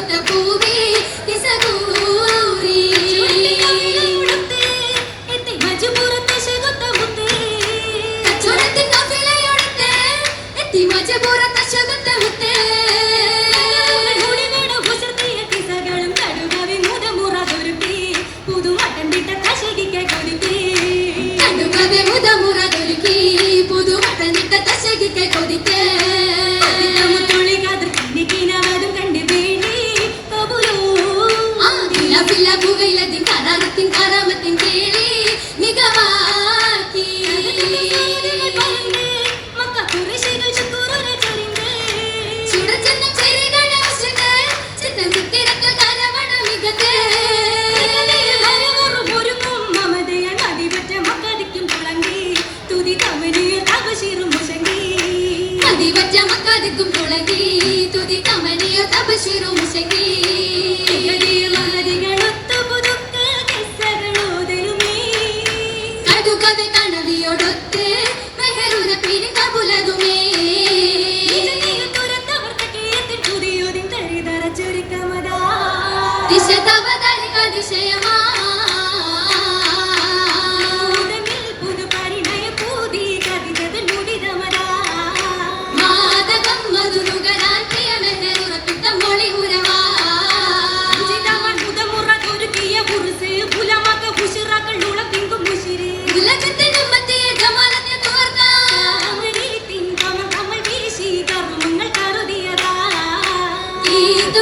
What the ತುದಿ ಕಮಲಿಯ ತಪಶಿರು ಮುಸಗಿ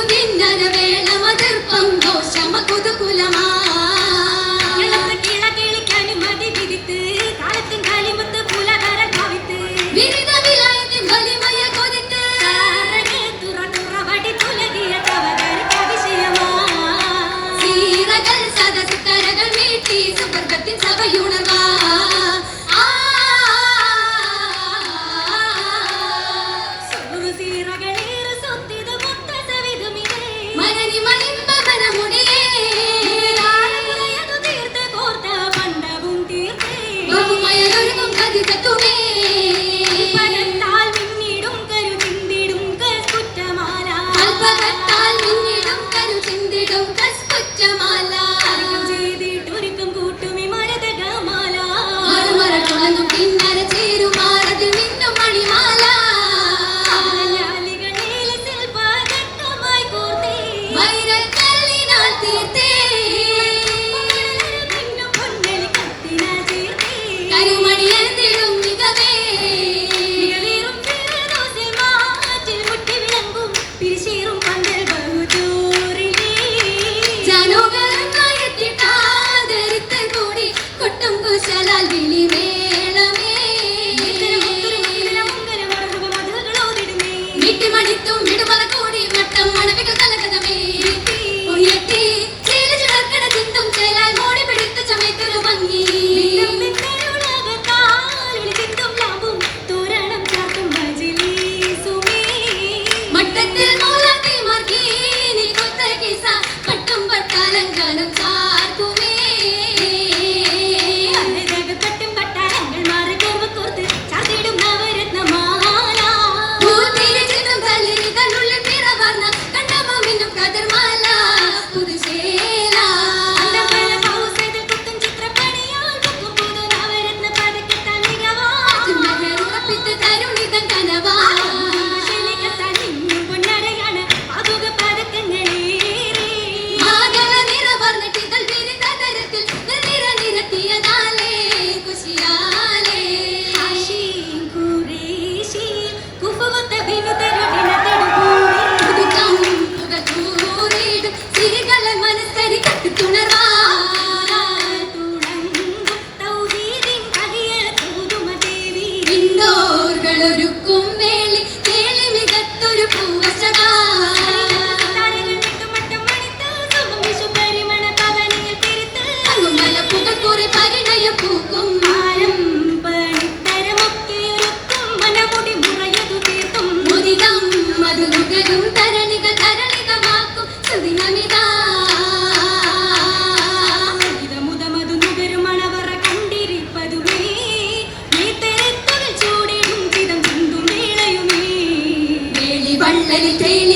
കിന്നര വേള മതിർപ്പം ദോഷമ കുതുകുലമാ வீட்டு மணித்தும் விடுமல கோடி மட்டம் மனைவிகள் தலை ഒരു meditate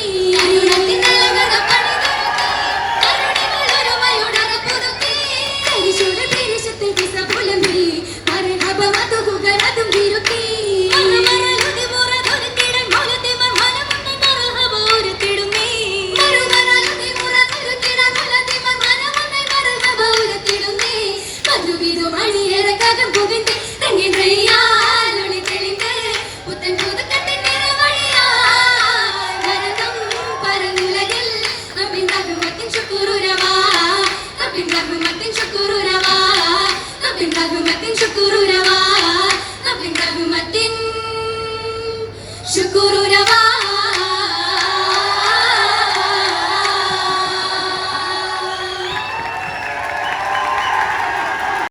You.